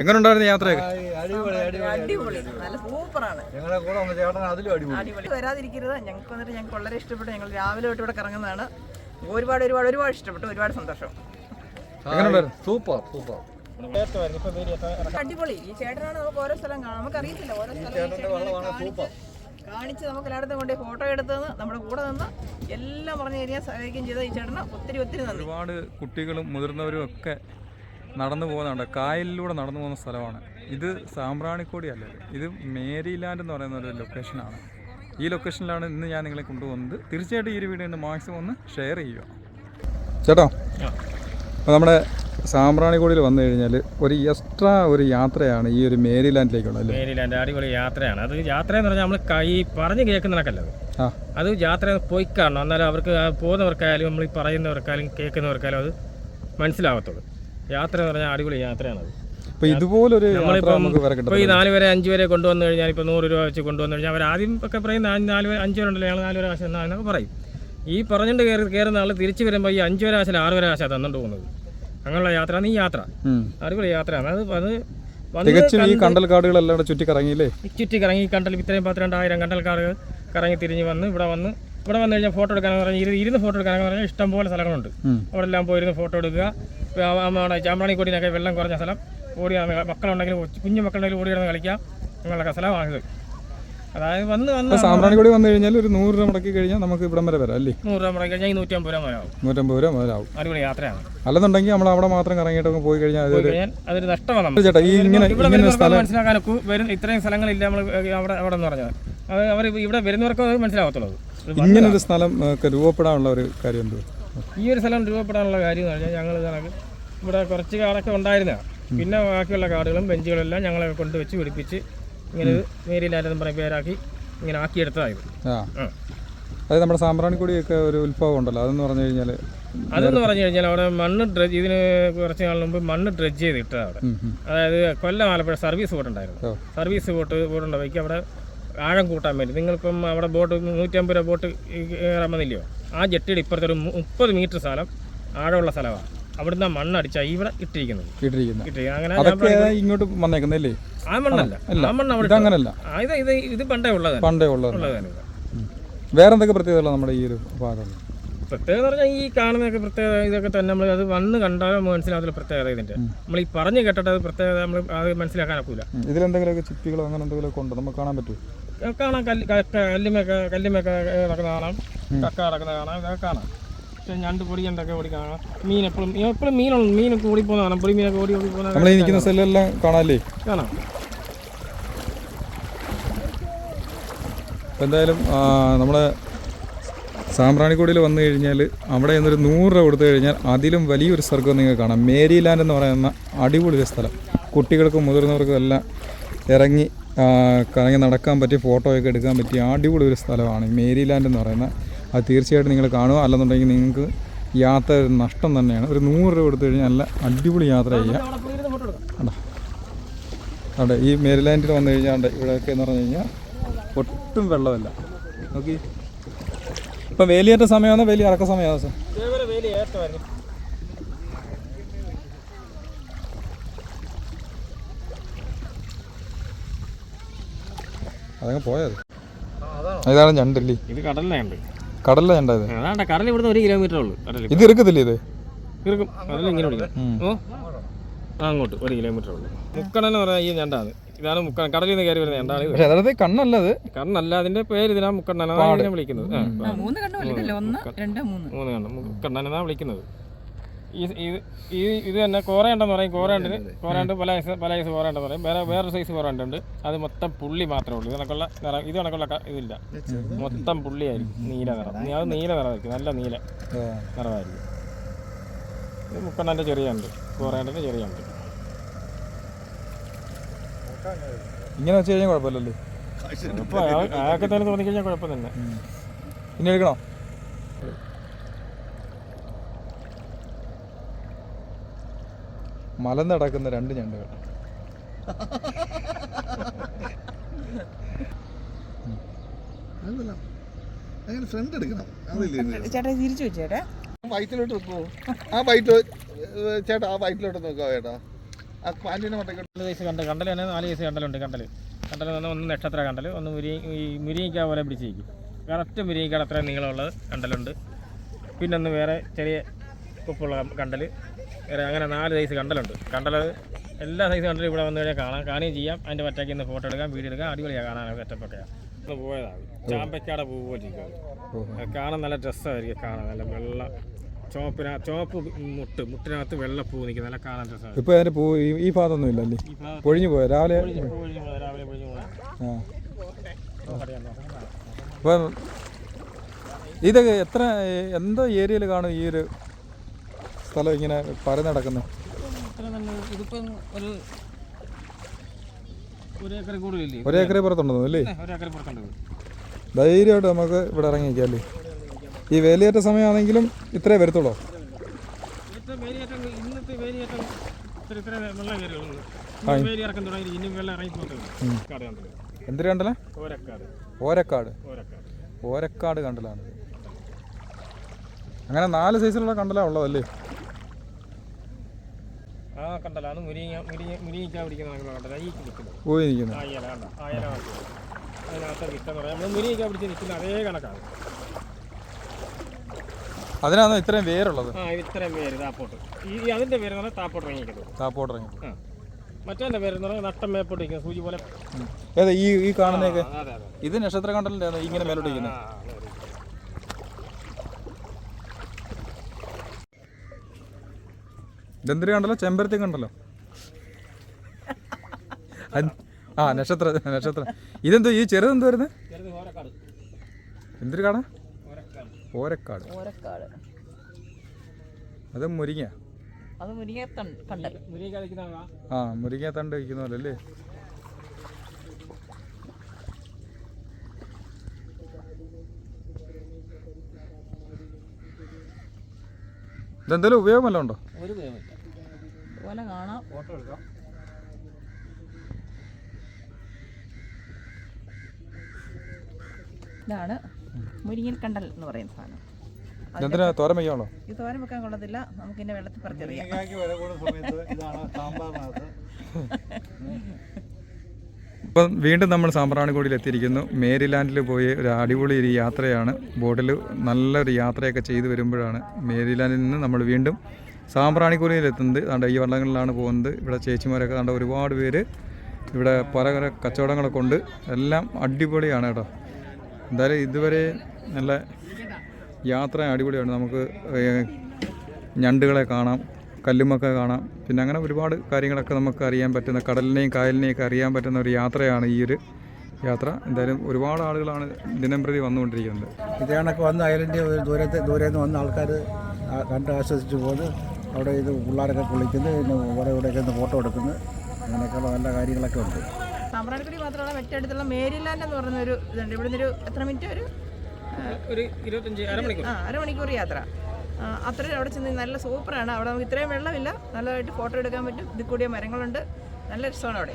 എങ്ങനെ ഉണ്ടായിരുന്നു യാത്രയൊക്കെ അടിപൊളി നല്ല സൂപ്പറാണ്. ഞങ്ങളെ കൂടെ വന്ന ചേട്ടൻ അതിലും അടിപൊളി. അടിപൊളി. വരാതിരിക്കരുത്. ഞങ്ങൾക്ക് വന്നിട്ട് ഞങ്ങൾക്ക് വളരെ ഇഷ്ടപ്പെട്ടു. ഞങ്ങൾ രാവിലെ തൊട്ട് ഇവിടെ കറങ്ങുന്നതാണ്. ഒരുപാട് ഒരുപാട് ഒരുപാട് ഇഷ്ടപ്പെട്ടു. ഒരുപാട് സന്തോഷം. എങ്ങനെ സൂപ്പർ സൂപ്പർ. അടിപൊളി. ഈ ചേട്ടനാണ് നമുക്ക് ഓരോ സ്ഥലം കാണാം നമുക്ക് അറിയത്തില്ല ഓരോ സ്ഥലം കാണിച്ച് നമുക്ക് എല്ലായിടത്തും കൊണ്ട് ഫോട്ടോ എടുത്തത് നമ്മുടെ കൂടെ നിന്ന് എല്ലാം പറഞ്ഞു കഴിഞ്ഞാൽ സഹായിക്കുകയും ചെയ്ത ഈ ചേട്ടന് ഒത്തിരി ഒത്തിരി നന്ദി. ഒരുപാട് കുട്ടികളും മുതിർന്നവരും ഒക്കെ നടന്നു പോകുന്നുണ്ട്. കായലിലൂടെ നടന്നു പോകുന്ന സ്ഥലമാണ്. ഇത് സാമ്പ്രാണിക്കോടി അല്ല. ഇത് മേരിലാൻഡ് എന്ന് പറയുന്ന ഒരു ലൊക്കേഷനാണ് ഈ ലൊക്കേഷനിലാണ് ഇന്ന് ഞാൻ നിങ്ങളെ കൊണ്ടുപോകുന്നത് തീർച്ചയായിട്ടും ഈ ഒരു വീഡിയോ ഒന്ന് മാക്സിമം ഒന്ന് ഷെയർ ചെയ്യുക. ചേട്ടോ അപ്പോൾ നമ്മുടെ സാമ്പ്രാണിക്കോടിയിൽ വന്നു കഴിഞ്ഞാൽ ഒരു എക്സ്ട്രാ ഒരു യാത്രയാണ് ഈ ഒരു മേരി ലാൻഡിലേക്കുള്ള മേരി മേരിലാൻഡ് അടിപൊളി യാത്രയാണ്. അത് യാത്ര എന്ന് പറഞ്ഞാൽ നമ്മൾ കൈ പറഞ്ഞ് കേൾക്കുന്നതൊക്കെയല്ല ആ. അത് യാത്ര പോയി കാണണം. എന്നാലും അവർക്ക് പോകുന്നവർക്കായാലും നമ്മൾ ഈ പറയുന്നവർക്കായാലും കേൾക്കുന്നവർക്കായാലും അത് മനസ്സിലാകത്തുള്ളൂ യാത്ര എന്ന് പറഞ്ഞാൽ അടിപൊളി യാത്രയാണത്. അപ്പോൾ ഇതുപോലൊരു യാത്ര നമ്മളിപ്പം ഈ നാല് വരെ അഞ്ച് വരെ കൊണ്ടുവന്നു കഴിഞ്ഞാൽ ഇപ്പോൾ നൂറ് രൂപ വെച്ച് കൊണ്ടുവന്നു കഴിഞ്ഞാൽ അവർ ആദ്യം ഒക്കെ പറയും നാല് നാല് വരെ അഞ്ച് വരെ ഉണ്ടല്ലോ ഞങ്ങൾ നാല് വരെ കാശ് തന്നാ എന്നൊക്കെ പറയും. ഈ പറഞ്ഞിട്ട് കയറി കയറുന്ന ആൾ തിരിച്ച് വരുമ്പോൾ ഈ അഞ്ച് വരെ ആറ് വരെ കാശാണ് തന്നുകൊണ്ട് പോകുന്നത്. അങ്ങനെയുള്ള യാത്രയാണ് ഈ യാത്ര. അടിപൊളി യാത്രയാണ്. അത് അത് തികച്ചും ഈ കണ്ട് കണ്ടൽ കാടുകളെല്ലാം കൂടെ ചുറ്റി കറങ്ങിയില്ലേ ചുറ്റി കറങ്ങി കണ്ടൽ ഇത്രയും പത്തിരണ്ടായിരം കണ്ടൽക്കാർ കറങ്ങി തിരിഞ്ഞ് വന്ന് ഇവിടെ വന്ന് ഇവിടെ വന്നു കഴിഞ്ഞാൽ ഫോട്ടോ എടുക്കാൻ പറഞ്ഞാൽ ഇരു- ഇരുന്ന് ഫോട്ടോ എടുക്കാൻ പറഞ്ഞാൽ ഇഷ്ടം പോലെ സ്ഥലങ്ങളുണ്ട് അവിടെ എല്ലാം പോയിരുന്ന് ഫോട്ടോ എടുക്കുക. നമ്മുടെ ചാമ്പ്രാണിക്കോടിനൊക്കെ വെള്ളം കുറഞ്ഞ സ്ഥലം. ഓടി മക്കളുണ്ടെങ്കിൽ കുഞ്ഞു മക്കളുണ്ടെങ്കിൽ ഓടി കിടന്ന് കളിക്കാം. അങ്ങനെയുള്ള സ്ഥലമാണിത്. അതായത് വന്ന് വന്ന് സാമ്പ്രാണിക്കോടി വന്നു കഴിഞ്ഞാൽ ഒരു നൂറ് രൂപ മുടക്കി കഴിഞ്ഞാൽ നമുക്ക് ഇവിടം വരെ വരാം അല്ലേ? നൂറ് രൂപ മുടക്കി കഴിഞ്ഞാൽ നൂറ്റമ്പത് രൂപ മുതലാവും. നൂറ്റമ്പത് രൂപ മുതലാവും. അടിപൊളി യാത്രയാണ്. അല്ലെന്നുണ്ടെങ്കിൽ നമ്മൾ അവിടെ മാത്രം കറങ്ങിയിട്ടൊക്കെ പോയി കഴിഞ്ഞാൽ അതൊരു നഷ്ടമാണ് ചേട്ടാ ഈ ഇങ്ങനെ മനസ്സിലാക്കാൻ ഇത്രയും സ്ഥലങ്ങളില്ല നമ്മൾ അവിടെ അവിടെ എന്ന് പറഞ്ഞാൽ. അത് അവർ ഇവിടെ വരുന്നവർക്ക് അത് മനസ്സിലാകത്തുള്ളൂ ഇത് വന്ന് ഇങ്ങനെ ഒരു സ്ഥലം രൂപപ്പെടാനുള്ള ഒരു കാര്യം എന്ത്? ഈ ഒരു സ്ഥലം രൂപപ്പെടാനുള്ള കാര്യം എന്ന് പറഞ്ഞാൽ ഞങ്ങൾ ഇവിടെ കുറച്ച് കാടൊക്കെ ഉണ്ടായിരുന്നതാണ് പിന്നെ ബാക്കിയുള്ള കാടുകളും ബെഞ്ചുകളെല്ലാം ഞങ്ങളെ കൊണ്ടുവച്ച് പിടിപ്പിച്ച് ഇങ്ങനെ മേരി മേരിലാൻഡ് എന്ന് പറയുന്ന പേരാക്കി ഇങ്ങനെ ആക്കിയെടുത്തതായിരുന്നു. അതായത് നമ്മുടെ സാമ്പ്രാണിക്കൊടിയൊക്കെ ഒരു ഉത്ഭവം ഉണ്ടല്ലോ. അതെന്ന് പറഞ്ഞു കഴിഞ്ഞാൽ അതെന്ന് പറഞ്ഞു കഴിഞ്ഞാൽ അവിടെ മണ്ണ് ഡ്രജ് ഇതിന് കുറച്ച് നാൾ മുമ്പ് മണ്ണ് ഡ്രജ് ചെയ്ത് അവിടെ. അതായത് കൊല്ലം ആലപ്പുഴ സർവീസ് ബോട്ട് ഉണ്ടായിരുന്നു സർവീസ് ബോട്ട് ബോട്ടുണ്ട്. വയ്ക്ക് അവിടെ ആഴം കൂട്ടാൻ വേണ്ടി. നിങ്ങളിപ്പം അവിടെ ബോട്ട് നൂറ്റമ്പത് രൂപ ബോട്ട് കയറാൻ വന്നില്ലയോ ആ ജെട്ടിയുടെ ഇപ്പുറത്തൊരു മുപ്പത് മീറ്റർ സ്ഥലം ആഴമുള്ള സ്ഥലമാണ്. അവിടുന്ന് ആ മണ്ണടിച്ചാൽ ഇവിടെ ഇട്ടിരിക്കുന്നത്. ഇട്ടിരിക്കുന്നത്. അങ്ങനെ ഇങ്ങോട്ട് വന്നേക്കുന്നല്ലേ ആ മണ്ണല്ല. ആ മണ്ണ് അവിടെ അങ്ങനല്ല ഇത് ഇത് ഇത് പണ്ടേ ഉള്ളതാണ്. പണ്ടേ ഉള്ളത് ഉള്ളതാണ് വേറെന്തൊക്കെ പ്രത്യേകതകളാണ് നമ്മുടെ ഈ ഒരു ഭാഗം? പ്രത്യേകത എന്ന് പറഞ്ഞാൽ ഈ കാണുന്നതൊക്കെ പ്രത്യേകത ഇതൊക്കെ തന്നെ നമ്മൾ അത് വന്ന് കണ്ടാലും മനസ്സിലാകത്തില്ല പ്രത്യേകത ഇതിന്റെ. നമ്മൾ ഈ പറഞ്ഞു കേട്ടിട്ട് അത് പ്രത്യേകത നമ്മൾ അത് മനസ്സിലാക്കാനൊക്കില്ല ഉം. ഇതിലെന്തെങ്കിലുമൊക്കെ ചിപ്പികളോ അങ്ങനെ എന്തെങ്കിലുമൊക്കെ ഉണ്ടോ? നമുക്ക് കാണാൻ പറ്റുമോ കാണാം. കല്ല് കല്ലുമൊക്കെ കല്ലുമൊക്കെ നടക്കുന്ന കാണാം. കക്ക നടക്കുന്ന കാണാം. ഇതൊക്കെ കാണാം. ഞണ്ട് പൊടി എന്തൊക്കെ ഓടി കാണാം? മീൻ എപ്പോഴും എപ്പോഴും മീനുണ്ട് മീനൊക്കെ ഓടി പോകുന്ന കാണാം. പൊടി മീനൊക്കെ ഓടി ഓടി പോകുന്ന നമ്മൾ നിൽക്കുന്ന സ്ഥലമെല്ലാം കാണാല്ലേ? കാണാം. എന്തായാലും നമ്മുടെ സാമ്പ്രാണിക്കോടിയിൽ വന്നു കഴിഞ്ഞാൽ അവിടെ നിന്നൊരു നൂറ് രൂപ കൊടുത്തു കഴിഞ്ഞാൽ അതിലും വലിയൊരു സ്വർഗം നിങ്ങൾക്ക് കാണാം. മേരി ലാൻഡ് എന്ന് പറയുന്ന അടിപൊളി ഒരു സ്ഥലം. കുട്ടികൾക്കും മുതിർന്നവർക്കും എല്ലാം ഇറങ്ങി കറങ്ങി നടക്കാൻ പറ്റിയ ഫോട്ടോയൊക്കെ എടുക്കാൻ പറ്റിയ അടിപൊളി ഒരു സ്ഥലമാണ് മേരി ലാൻഡ് എന്ന് പറയുന്ന. അത് തീർച്ചയായിട്ടും നിങ്ങൾ കാണുക. അല്ലെന്നുണ്ടെങ്കിൽ നിങ്ങൾക്ക് യാത്ര ഒരു നഷ്ടം തന്നെയാണ്. ഒരു നൂറ് രൂപ കൊടുത്തു കഴിഞ്ഞാൽ നല്ല അടിപൊളി യാത്ര ചെയ്യാം. അവിടെ ഈ മേരി മേരിലാൻഡിൽ വന്നു കഴിഞ്ഞാൽ ഇവിടെയൊക്കെ എന്ന് പറഞ്ഞു കഴിഞ്ഞാൽ ഒട്ടും വെള്ളമില്ല. നോക്കി. ഇപ്പം വേലിയേറ്റ സമയമാണോ? വേലി ഇറക്ക സമയമാണോ സാർ? ഇതേപോലെ വെയിൽ ഏറ്റമായിരുന്നു അതങ്ങ് പോയത്. ഇതാണ് ഞണ്ടല്ലേ ഇത് കടലിലുണ്ട് കടലിലെ ഞണ്ട ഇത്? അതാണ്ട കടൽ ഇവിടുന്ന് ഒരു കിലോമീറ്റർ ഉള്ളൂ. കടലിൽ. ഇത് ഇറക്കത്തില്ലേ ഇത്? ഇറക്കും. കടലിൽ ഇങ്ങനെ ഓ. അങ്ങോട്ട് ഒരു കിലോമീറ്റർ ഉള്ളൂ. മുക്കണ എന്ന് പറഞ്ഞാൽ ഈ ഞണ്ടാണ്. ഇതാണ് മുക്കണൻ കടലിൽ നിന്ന് കയറി വരുന്ന ഞണ്ടാണ് ഇത്. പക്ഷെ യഥാർത്ഥത്തിൽ കണ്ണല്ല അത് കണ്ണല്ല അതിന്റെ പേര് ഇതിനാ മുക്കണ്ണനാണ് വിളിക്കുന്നത്. ആ, മൂന്ന് കണ്ണു ഒന്ന് രണ്ട് മൂന്ന്. മൂന്ന് കണ്ണം. മുക്കണ്ണൻ എന്നാണ് വിളിക്കുന്നത്. ഈ ഇത് ഈ ഇത് തന്നെ കോറയുണ്ടെന്ന് പറയും. കോറയുണ്ടിന് കോറയുണ്ട് പല സൈസ് പല സൈസ് കോറയുണ്ടെന്ന് പറയും. വേറെ വേറൊരു സൈസ് കോറയുണ്ട്. അത് മൊത്തം പുള്ളി മാത്രമേ ഉള്ളൂ. ഇത് കണക്കുള്ള നിറം ഇത് കണക്കുള്ള ക- ഇതില്ല. മൊത്തം പുള്ളിയായിരിക്കും. നീല നിറം. നീ- അത് നീല നിറമായിരിക്കും. നല്ല നീല നിറമായിരിക്കും. ഇത് മുക്കണ്ണന്റെ ചെറിയ ഉണ്ട് കോറയുണ്ടിന്റെ ചെറിയ ഉണ്ട് ഇങ്ങനെ വെച്ച് കഴിഞ്ഞാൽ കുഴപ്പമില്ലല്ലേ? അയാൾക്ക് തന്നെ തോന്നിക്കഴിഞ്ഞാൽ കുഴപ്പം തന്നെ. പിന്നെ എടുക്കണോ? മലന്ന് നടക്കുന്ന രണ്ട് ഞണ്ടുകൾ. ഫ്രണ്ട് എടുക്കണം. അതില്ലേ ചേട്ടാ തിരിച്ചു വെച്ചേട്ടെ വയറ്റിലോട്ട് ആ വയറ്റ് ചേട്ടാ ആ വയറ്റിലോട്ട് നോക്കാം ചേട്ടാ. നാല് സൈസ് കണ്ട കണ്ടൽ തന്നെ നാല് സൈസ് കണ്ടലുണ്ട് കണ്ടൽ. കണ്ടൽ തന്നെ ഒന്ന് നക്ഷത്ര കണ്ടൽ. ഒന്ന് മുരി ഈ മുരിങ്ങിക്ക പോലെ പിടിച്ചിരിക്കും കറക്റ്റ് മുരിങ്ങിക്കാട് അത്രയും നീളമുള്ളത് കണ്ടലുണ്ട്. പിന്നെ ഒന്ന് വേറെ ചെറിയ ഉപ്പുള്ള കണ്ടൽ. വേറെ അങ്ങനെ നാല് സൈസ് കണ്ടലുണ്ട്. കണ്ടൽ എല്ലാ സൈസ് കണ്ടലും ഇവിടെ വന്നു കഴിഞ്ഞാൽ കാണാം. കാണുകയും ചെയ്യാം. അതിന്റെ പറ്റാക്കി ഒന്ന് ഫോട്ടോ എടുക്കാം വീഡിയോ എടുക്കാം. അടിപൊളിയാണ് കാണാൻ. സെറ്റപ്പൊക്കെയാണ് ഒന്ന് പോയതാണ് ചാമ്പയ്ക്കാടെ പൂ പോലെ ഇരിക്കും അത്. ഓഹോ. അത് കാണാൻ നല്ല ഡ്രസ്സായിരിക്കും കാണാൻ നല്ല വെള്ള ചുവപ്പിന ചോപ്പ് മുട്ട് മുട്ടിനകത്ത് വെള്ളപ്പൂ നിൽക്കും നല്ല കാണാൻ രസമാണ്. ഇപ്പോൾ അതിന്റെ പൂ ഈ- ഈ ഭാഗത്തൊന്നും ഇല്ലല്ലേ? പൊഴിഞ്ഞു പോയ? രാവിലെ. ആ. അപ്പം ഇത് എത്ര എന്തോ ഏരിയയിൽ കാണും ഈ ഒരു സ്ഥലം ഇങ്ങനെ പരന്ന് നടക്കുന്നത് ഇതിപ്പം ഒരു ഒരു ഏക്കർ കൂടുതലില്ലേ? ഒരു ഏക്കറെ പുറത്തുണ്ടെന്നു അല്ലേ? ധൈര്യമായിട്ട് നമുക്ക് ഇവിടെ ഇറങ്ങിക്കാം അല്ലേ? ഈ വേലിയേറ്റ സമയമാണെങ്കിലും ഇത്രേ വരത്തുള്ളൂ എന്തിനു കണ്ടല്ലേ? ഓരക്കാട്. ഓരക്കാട്. കണ്ടലാണ് അങ്ങനെ നാല് സൈസിലുള്ള കണ്ടലാ ഉള്ളതല്ലേ? ആ കണ്ടലാണ് മുരിങ്ങ മുരിങ്ങ മുരിങ്ങിക്കാൻ പിടിക്കുന്ന കണക്കുള്ള കണ്ടല. ഈ പോയി നിൽക്കുന്നത് അതിനകത്ത് വിത്തെന്ന് പറയാം. നമ്മൾ മുരിങ്ങിക്കാൻ പിടിച്ച് നിൽക്കുന്ന അതേ കണക്കാണ്. അതിനാണോ ഇത്രയും വേരുള്ളത്. ആ ഇത്രയും പേര് താപ്പോട്ട് ഈ അതിന്റെ പേര് പറഞ്ഞാൽ താപ്പോട്ട് ഇറങ്ങിക്കുന്നത് താപ്പോട്ട് ഇറങ്ങി ആ. മറ്റേ പേര് എന്ന് പറഞ്ഞാൽ നട്ടം മേപ്പോട്ട് ഇരിക്കുന്ന സൂചി പോലെ. ഏതാ ഈ ഈ കാണുന്നതൊക്കെ? ആ, അതെ അതെ ഇത് നക്ഷത്ര കണ്ടലിന്റെ ഇങ്ങനെ മേലോട്ട് ഇരിക്കുന്നത് ആ, അതെ, അതെ. ഇതെന്തിരി കണ്ടല്ലോ ചെമ്പരത്തി കണ്ടല്ലോ അത്- ആ നക്ഷത്ര നക്ഷത്ര. ഇതെന്തോ ഈ ചെറുതെന്തോ വരുന്നത് ചെറുത് ഓരക്കാട് കാടാ? ഓരക്കാട്. ഓരക്കാട്. അത് മുരിങ്ങ. അത് മുരിങ്ങ നിൽക്കുന്ന ആ മുരിങ്ങ തണ്ട് വയ്ക്കുന്ന പോലെ അല്ലേ? ഇതെന്തെങ്കിലും ഉപയോഗമല്ല ഉണ്ടോ? ഒരു പേമില്ല ഇതുപോലെ കാണാം. ഫോട്ടോ എടുക്കാം. ഇതാണ്. മുരിങ്ങൽ കണ്ടൽ എന്ന് പറയുന്ന സാധനം. ഇതെന്തിനാ തോരൻ വയ്ക്കാണോ ഇത് തോരൻ വെക്കാൻ കൊള്ളത്തില്ല. നമുക്ക് ഇതിനെ വെള്ളത്തിൽ പറിച്ചെറിയാം ഇപ്പം വീണ്ടും നമ്മൾ സാമ്പ്രാണിക്കോടിയിൽ എത്തിയിരിക്കുന്നു. മേരിലാൻഡിൽ പോയി ഒരു അടിപൊളി ഒരു യാത്രയാണ്. ബോട്ടിൽ നല്ലൊരു യാത്രയൊക്കെ ചെയ്തു വരുമ്പോഴാണ് മേരിലാൻഡിൽ നിന്ന് നമ്മൾ വീണ്ടും സാമ്പ്രാണിക്കോടിയിൽ എത്തുന്നത്. കണ്ട ഈ വള്ളങ്ങളിലാണ് പോകുന്നത്. ഇവിടെ ചേച്ചിമാരൊക്കെ കണ്ട ഒരുപാട് പേര് ഇവിടെ പല പല കച്ചവടങ്ങളൊക്കെ ഉണ്ട്. എല്ലാം അടിപൊളിയാണ് കേട്ടോ. എന്തായാലും ഇതുവരെ നല്ല യാത്ര അടിപൊളിയാണ്. നമുക്ക് ഞണ്ടുകളെ കാണാം കല്ലുമൊക്കെ കാണാം. പിന്നെ അങ്ങനെ ഒരുപാട് കാര്യങ്ങളൊക്കെ നമുക്ക് അറിയാൻ പറ്റുന്ന കടലിനെയും കായലിനെയും ഒക്കെ അറിയാൻ പറ്റുന്ന ഒരു യാത്രയാണ് ഈ ഒരു യാത്ര. എന്തായാലും ഒരുപാട് ആളുകളാണ് ദിനം പ്രതി വന്നുകൊണ്ടിരിക്കുന്നത്. ഇതാണൊക്കെ വന്ന് അയലിന്റെ ഒരു ദൂരത്ത് ദൂരെ നിന്ന് വന്ന ആൾക്കാർ കണ്ട് ആശ്വസിച്ച് പോകുന്നു. അവിടെ ഇത് പിള്ളേരൊക്കെ കുളിക്കുന്നു പിന്നെ ഇവിടെ ഇവിടെയൊക്കെ ഫോട്ടോ എടുക്കുന്നു. അങ്ങനെയൊക്കെയുള്ള നല്ല കാര്യങ്ങളൊക്കെ ഉണ്ട്. സാമ്പ്രാണിക്കുടി മാത്രമല്ല മറ്റടുത്തുള്ള മേരിലാൻഡ് എന്ന് പറയുന്ന ഒരു ഇതുണ്ട്. ഇവിടുന്ന് ഒരു എത്ര മിനിറ്റ് ഒരു ആ, ഒരു ഇരുപത്തഞ്ച് അരമണിക്കൂർ ആ അരമണിക്കൂർ യാത്ര. അത്രയും അവിടെ ചെന്ന് നല്ല സൂപ്പറാണ്. അവിടെ നമുക്ക് ഇത്രയും വെള്ളമില്ല. നല്ലതായിട്ട് ഫോട്ടോ എടുക്കാൻ പറ്റും. ഇതിൽ കൂടിയ മരങ്ങളുണ്ട്. നല്ല രസമാണ് അവിടെ.